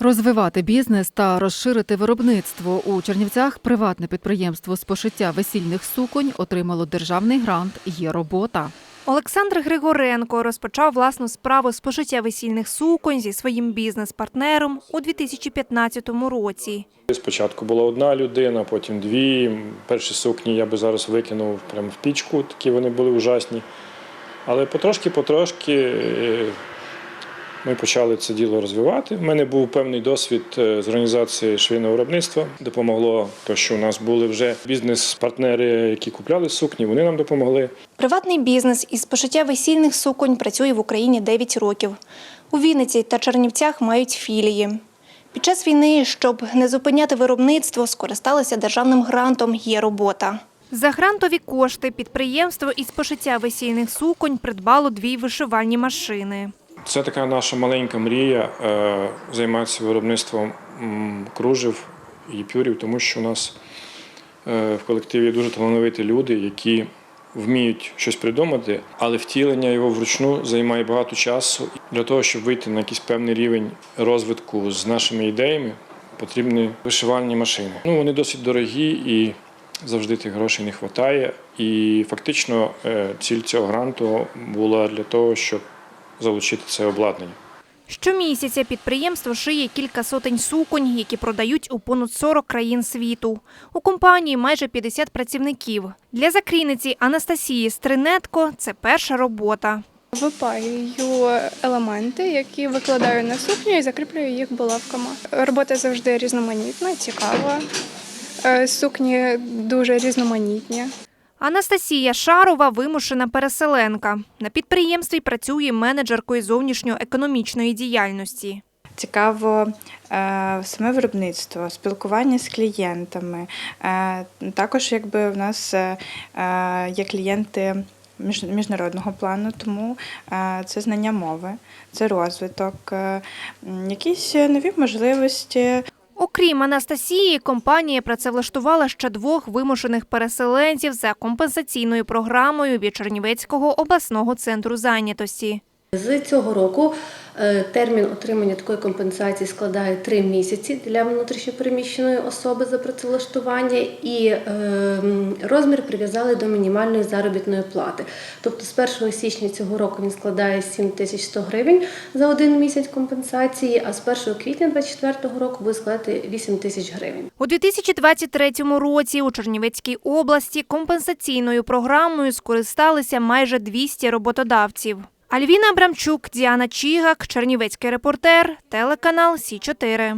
Розвивати бізнес та розширити виробництво у Чернівцях приватне підприємство з пошиття весільних суконь отримало державний грант Є робота. Олександр Григоренко розпочав власну справу з пошиття весільних суконь зі своїм бізнес-партнером у 2015 році. Спочатку була одна людина, потім дві. Перші сукні я би зараз викинув прямо в пічку, такі вони були ужасні. Але потрошки-потрошки е, ми почали це діло розвивати. У мене був певний досвід е, з організації швейного виробництва. Допомогло те, що у нас були вже бізнес-партнери, які купляли сукні, вони нам допомогли. Приватний бізнес із пошиття весільних суконь працює в Україні 9 років. У Вінниці та Чернівцях мають філії. Під час війни, щоб не зупиняти виробництво, скористалися державним грантом Є робота. За грантові кошти підприємство із пошиття весільних суконь придбало дві вишивальні машини. Це така наша маленька мрія е, займатися виробництвом кружев і пюрів, тому що у нас е, в колективі дуже талановиті люди, які вміють щось придумати, але втілення його вручну займає багато часу. Для того, щоб вийти на якийсь певний рівень розвитку з нашими ідеями, потрібні вишивальні машини. Ну, вони досить дорогі і завжди тих грошей не вистачає. І фактично е, ціль цього гранту була для того, щоб залучити це обладнання. Щомісяця підприємство шиє кілька сотень суконь, які продають у понад 40 країн світу. У компанії майже 50 працівників. Для закрійниці Анастасії Стринетко це перша робота. Випаюю елементи, які викладаю на сукню і закріплюю їх булавками. Робота завжди різноманітна, цікава. Е, Сукні дуже різноманітні. Анастасія Шарова вимушена переселенка. На підприємстві працює менеджеркою зовнішньоекономічної діяльності. Цікаво е, саме виробництво, спілкування з клієнтами. Е, також, якби в нас е, є клієнти між- міжнародного плану, тому це знання мови, це розвиток, якісь нові можливості. Окрім Анастасії, компанія працевлаштувала ще двох вимушених переселенців за компенсаційною програмою від Чернівецького обласного центру зайнятості. З цього року е, термін отримання такої компенсації складає 3 місяці для внутрішньопереміщеної особи за працевлаштування, і е, розмір прив'язали до мінімальної заробітної плати. Тобто з 1 січня цього року він складає 7100 гривень за один місяць компенсації, а з 1 квітня 2024 року буде складати 8 тисяч гривень. У 2023 році у Чернівецькій області компенсаційною програмою скористалися майже 200 роботодавців. Альвіна Абрамчук, Діана Чігак, Чернівецький репортер, телеканал Сі 4